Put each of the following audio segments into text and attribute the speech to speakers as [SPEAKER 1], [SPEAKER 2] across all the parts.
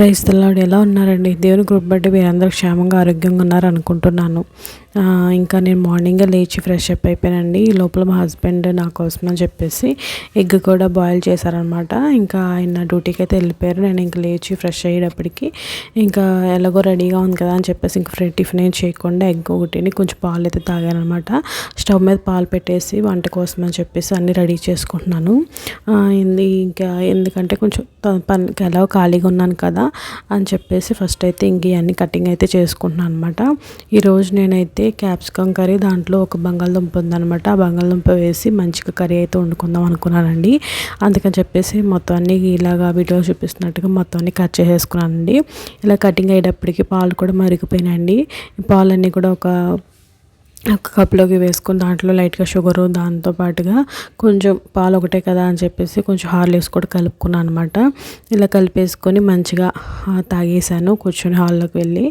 [SPEAKER 1] Praise తెల్లాడు ఎలా ఉన్నారండి? దేవుని గ్రూప్ బట్టి మీరందరూ క్షేమంగా ఆరోగ్యంగా ఉన్నారు అనుకుంటున్నాను. ఇంకా నేను మార్నింగే లేచి ఫ్రెష్ అప్ అయిపోయానండి. ఈ లోపల మా హస్బెండ్ నా కోసం అని చెప్పేసి ఎగ్ కూడా బాయిల్ చేశారనమాట ఇంకా ఆయన డ్యూటీకి అయితే వెళ్ళిపోయారు. నేను ఇంకా లేచి ఫ్రెష్ అయ్యేటప్పటికి ఇంకా ఎలాగో రెడీగా ఉంది కదా అని చెప్పేసి ఇంకా ఫ్రెడ్ టిఫిన్ ఏం చేయకుండా ఎగ్ ఒకటిని కొంచెం పాలు అయితే తాగానమాట స్టవ్ మీద పాలు పెట్టేసి వంట కోసం అని చెప్పేసి అన్నీ రెడీ చేసుకుంటున్నాను. ఇంకా ఎందుకంటే కొంచెం పనికి ఎలా ఖాళీగా ఉన్నాను కదా అని చెప్పేసి ఫస్ట్ అయితే ఇంక ఇవన్నీ కటింగ్ అయితే చేసుకుంటున్నాను అనమాట ఈరోజు నేనైతే క్యాప్సికమ్ కర్రీ దాంట్లో ఒక బంగాళదుంప ఉందనమాట ఆ బంగాళదుంప వేసి మంచిగా కర్రీ అయితే వండుకుందాం అనుకున్నానండి. అందుకని చెప్పేసి మొత్తం అన్ని ఇలాగా వీడియో చూపిస్తున్నట్టుగా మొత్తం అన్ని కట్ చేసేసుకున్నానండి. ఇలా కటింగ్ అయ్యేటప్పటికి పాలు కూడా మరిగిపోయినాయండి. పాలన్నీ కూడా ఒక ఒక కప్లోకి వేసుకొని దాంట్లో లైట్గా షుగరు దాంతో పాటుగా కొంచెం పాలు ఒకటే కదా అని చెప్పేసి కొంచెం హార్లిక్స్ కూడా కలుపుకున్నాను అనమాట ఇలా కలిపేసుకొని మంచిగా తాగేసాను కూర్చొని హాల్లోకి వెళ్ళి.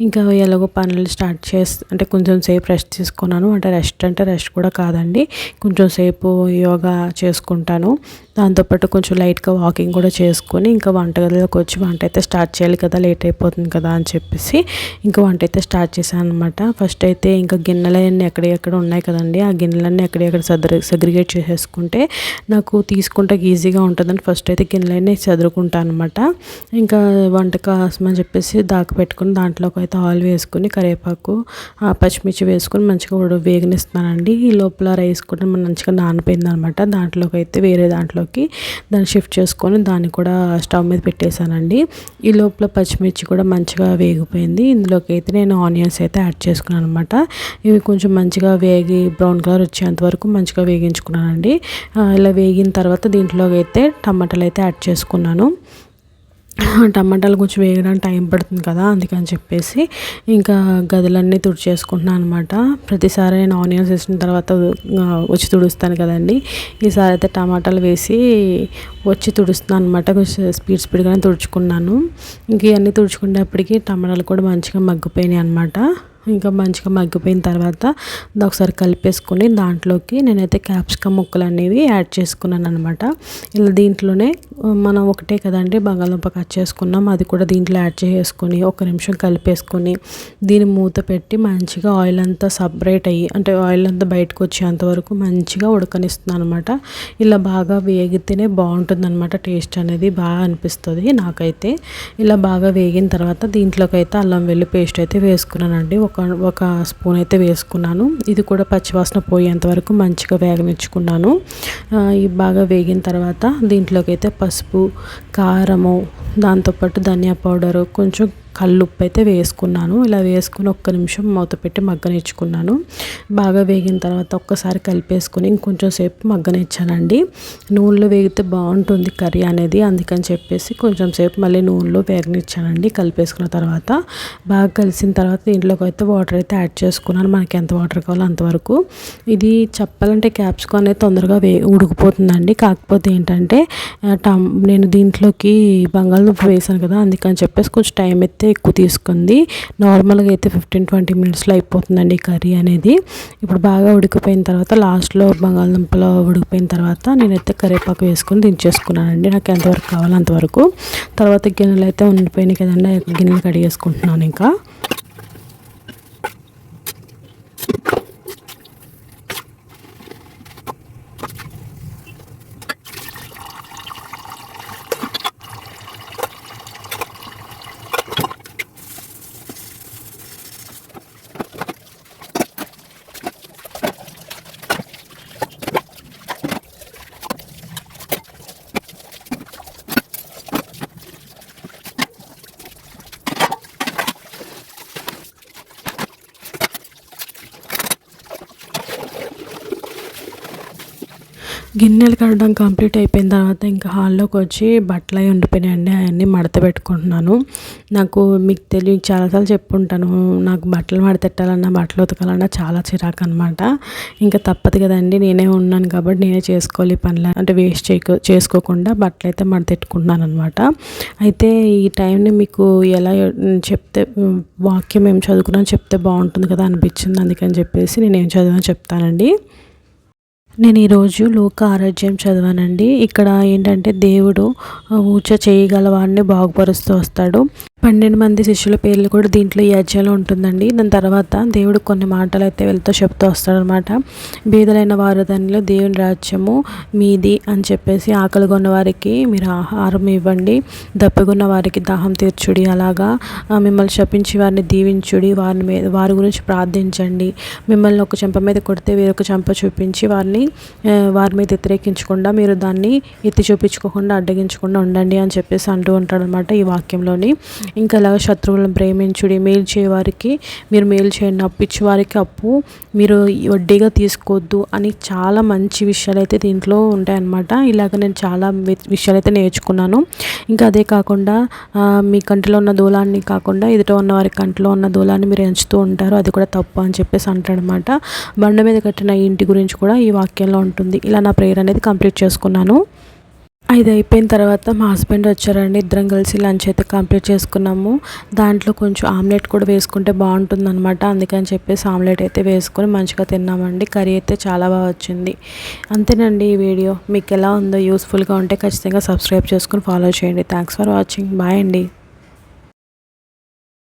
[SPEAKER 1] ఇంకా ఎలాగో పనులు స్టార్ట్ చేసి అంటే కొంచెం సేపు రెస్ట్ తీసుకున్నాను. అంటే రెస్ట్ అంటే రెస్ట్ కూడా కాదండి. కొంచెం సేపు యోగా చేసుకుంటాను. దాంతోపాటు కొంచెం లైట్గా వాకింగ్ కూడా చేసుకొని ఇంకా వంటగదిలోకి వచ్చి వంట అయితే స్టార్ట్ చేయాలి కదా లేట్ అయిపోతుంది కదా అని చెప్పేసి ఇంకా వంట అయితే స్టార్ట్ చేశాను అనమాట ఫస్ట్ అయితే ఇంకా గిన్నెలు గిన్నెలన్నీ ఎక్కడెక్కడ ఉన్నాయి కదండి? ఆ గిన్నెలన్నీ ఎక్కడెక్కడ సదరి సెగ్రిగేట్ చేసేసుకుంటే నాకు తీసుకుంటే ఈజీగా ఉంటుందని ఫస్ట్ అయితే గిన్నెలన్నీ చదురుకుంటాను అనమాట ఇంకా వంట కాసమని చెప్పేసి దాకా పెట్టుకుని దాంట్లోకి అయితే ఆయిల్ వేసుకుని కరివేపాకు పచ్చిమిర్చి వేసుకొని మంచిగా వేగనిస్తున్నానండి. ఈ లోపల రైస్ కూడా మంచిగా నానిపోయింది అనమాట దాంట్లోకి అయితే వేరే దాంట్లోకి దాన్ని షిఫ్ట్ చేసుకొని దాన్ని కూడా స్టవ్ మీద పెట్టేశానండి. ఈ లోపల పచ్చిమిర్చి కూడా మంచిగా వేగిపోయింది. ఇందులోకి అయితే నేను ఆనియన్స్ అయితే యాడ్ చేసుకున్నాను అనమాట ఇవి కొంచెం మంచిగా వేగి బ్రౌన్ కలర్ వచ్చేంత వరకు మంచిగా వేగించుకున్నానండి. ఇలా వేగిన తర్వాత దీంట్లో అయితే టమాటాలు అయితే యాడ్ చేసుకున్నాను. టమాటాలు కొంచెం వేయడానికి టైం పడుతుంది కదా అందుకని చెప్పేసి ఇంకా గదులన్నీ తుడిచేసుకుంటున్నాను అనమాట ప్రతిసారి నేను ఆనియన్స్ వేసిన తర్వాత వచ్చి తుడుస్తాను కదండి. ఈసారి అయితే టమాటాలు వేసి వచ్చి తుడుస్తున్నాను అనమాట కొంచెం స్పీడ్ స్పీడ్గానే తుడుచుకున్నాను. ఇంక ఇవన్నీ తుడుచుకునేటప్పటికి టమాటాలు కూడా మంచిగా మగ్గిపోయినాయి అనమాట ఇంకా మంచిగా మగ్గిపోయిన తర్వాత ఒకసారి కలిపేసుకొని దాంట్లోకి నేనైతే క్యాప్సికమ్ ముక్కలు అనేవి యాడ్ చేసుకున్నాను అనమాట ఇలా దీంట్లోనే మనం ఒకటే కదండి బంగాళదుంప కట్ చేసుకున్నాం అది కూడా దీంట్లో యాడ్ చేసుకొని ఒక నిమిషం కలిపేసుకొని దీని మూత పెట్టి మంచిగా ఆయిల్ అంతా సపరేట్ అయ్యి అంటే ఆయిల్ అంతా బయటకు వచ్చేంత వరకు మంచిగా ఉడకనిస్తున్నాను అనమాట ఇలా బాగా వేగితేనే బాగుంటుంది అనమాట టేస్ట్ అనేది బాగా అనిపిస్తుంది నాకైతే. ఇలా బాగా వేగిన తర్వాత దీంట్లోకి అయితే అల్లం వెల్లి పేస్ట్ అయితే వేసుకున్నానండి ఒక ఒక స్పూన్ అయితే వేసుకున్నాను. ఇది కూడా పచ్చివాసన పోయేంత వరకు మంచిగా వేగనిచ్చుకున్నాను. ఇవి బాగా వేగిన తర్వాత దీంట్లోకి అయితే పసుపు కారము దాంతోపాటు ధనియా పౌడరు కొంచెం కల్లుప్పు అయితే వేసుకున్నాను. ఇలా వేసుకుని ఒక్క నిమిషం మూత పెట్టి మగ్గనిచ్చుకున్నాను. బాగా వేగిన తర్వాత ఒక్కసారి కలిపేసుకుని ఇంకొంచెం సేపు మగ్గనిచ్చానండి. నూనెలో వేగితే బాగుంటుంది కర్రీ అనేది అందుకని చెప్పేసి కొంచెం సేపు మళ్ళీ నూనెలో వేగనిచ్చానండి కలిపేసుకున్న తర్వాత. బాగా కలిసిన తర్వాత దీంట్లోకి అయితే వాటర్ అయితే యాడ్ చేసుకున్నాను. మనకి ఎంత వాటర్ కావాలో అంతవరకు ఇది చెప్పాలంటే క్యాప్సికం అనేది తొందరగా వే ఉడికిపోతుందండి. కాకపోతే ఏంటంటే టమ్ నేను దీంట్లోకి బంగాళదుంప వేసాను కదా అందుకని చెప్పేసి కొంచెం టైం అయితే అయితే ఎక్కువ తీసుకుంది. నార్మల్గా అయితే ఫిఫ్టీన్ ట్వంటీ మినిట్స్లో అయిపోతుందండి కర్రీ అనేది. ఇప్పుడు బాగా ఉడికిపోయిన తర్వాత లాస్ట్లో బంగాళదుంపలో ఉడికిపోయిన తర్వాత నేనైతే కరివేపాకు వేసుకొని దించేసుకున్నానండి. నాకు ఎంతవరకు కావాలో అంతవరకు. తర్వాత గిన్నెలు అయితే ఉండిపోయినాయి కదండి. గిన్నెలు కడిగేసుకుంటున్నాను ఇంకా. గిన్నెలు కడడం కంప్లీట్ అయిపోయిన తర్వాత ఇంకా హాల్లోకి వచ్చి బట్టలు అవి ఉండిపోయినాయండి అవన్నీ మడత పెట్టుకుంటున్నాను. నాకు మీకు తెలియదు చాలాసార్లు చెప్పుంటాను నాకు బట్టలు మడతెట్టాలన్నా బట్టలు ఉతకాలన్నా చాలా చిరాకు అనమాట ఇంకా తప్పదు కదండి నేనే ఉన్నాను కాబట్టి నేనే చేసుకోవాలి పనులు అంటే వేస్ట్ చేయకు చేసుకోకుండా బట్టలు అయితే మడతెట్టుకుంటున్నాను అనమాట అయితే ఈ టైంని మీకు ఎలా చెప్తే వాక్యం ఏం చదువుకున్నా చెప్తే బాగుంటుంది కదా అనిపించింది అందుకని చెప్పేసి నేను ఏం చదివాను చెప్తానండి. నేను ఈరోజు లోక ఆరోగ్యం చదివానండి. ఇక్కడ ఏంటంటే దేవుడు ఊచ చేయగలవాడిని బాగుపరుస్తూ వస్తాడు. పన్నెండు మంది శిష్యుల పేర్లు కూడా దీంట్లో ఈ అధ్యాయంలో ఉంటుందండి. దాని తర్వాత దేవుడు కొన్ని మాటలు అయితే వెళ్తూ చెప్తూ వస్తాడనమాట. బీదలైన వారు దానిలో దేవుని రాజ్యము మీది అని చెప్పేసి ఆకలి కొన్న వారికి మీరు ఆహారం ఇవ్వండి. దప్పిగొన్న వారికి దాహం తీర్చుడి. అలాగా మిమ్మల్ని శపించి వారిని దీవించుడి. వారిని మీద వారి గురించి ప్రార్థించండి. మిమ్మల్ని ఒక చెంప మీద కొడితే వేరొక చెంప చూపించి వారిని వారి మీద వ్యతిరేకించకుండా మీరు దాన్ని ఎత్తి చూపించుకోకుండా అడ్డగించకుండా ఉండండి అని చెప్పేసి అంటూ ఉంటాడనమాట ఈ వాక్యంలోని. ఇంకా ఇలాగ శత్రువులను ప్రేమించుడి మేలు చేయవారికి మీరు మేలు చేయండి అప్పు వారికి అప్పు మీరు వడ్డీగా తీసుకోవద్దు అని చాలా మంచి విషయాలు అయితే దీంట్లో ఉంటాయన్నమాట. ఇలాగ నేను చాలా విషయాలు అయితే నేర్చుకున్నాను. ఇంకా అదే కాకుండా మీ కంటిలో ఉన్న దూలాన్ని కాకుండా ఎదుట ఉన్న వారి కంటిలో ఉన్న దూలాన్ని మీరు ఎంచుతూ ఉంటారు. అది కూడా తప్పు అని చెప్పేసి అంటాడనమాట బండ మీద కట్టిన ఇంటి గురించి కూడా ఈ వాక్యంలో ఉంటుంది. ఇలా నా ప్రేయర్ అనేది కంప్లీట్ చేసుకున్నాను. ఐదు అయిపోయిన తర్వాత మా హస్బెండ్ వచ్చారండి. ఇద్దరం కలిసి లంచ్ అయితే కంప్లీట్ చేసుకున్నాము. దాంట్లో కొంచెం ఆమ్లెట్ కూడా వేసుకుంటే బాగుంటుంది అనమాట అందుకని చెప్పేసి ఆమ్లెట్ అయితే వేసుకొని మంచిగా తిన్నామండి. కర్రీ అయితే చాలా బాగా వచ్చింది. అంతేనండి ఈ వీడియో. మీకు ఎలా ఉందో యూస్ఫుల్గా ఉంటే ఖచ్చితంగా సబ్స్క్రైబ్ చేసుకుని ఫాలో చేయండి. Thanks for watching. బాయ్ అండి.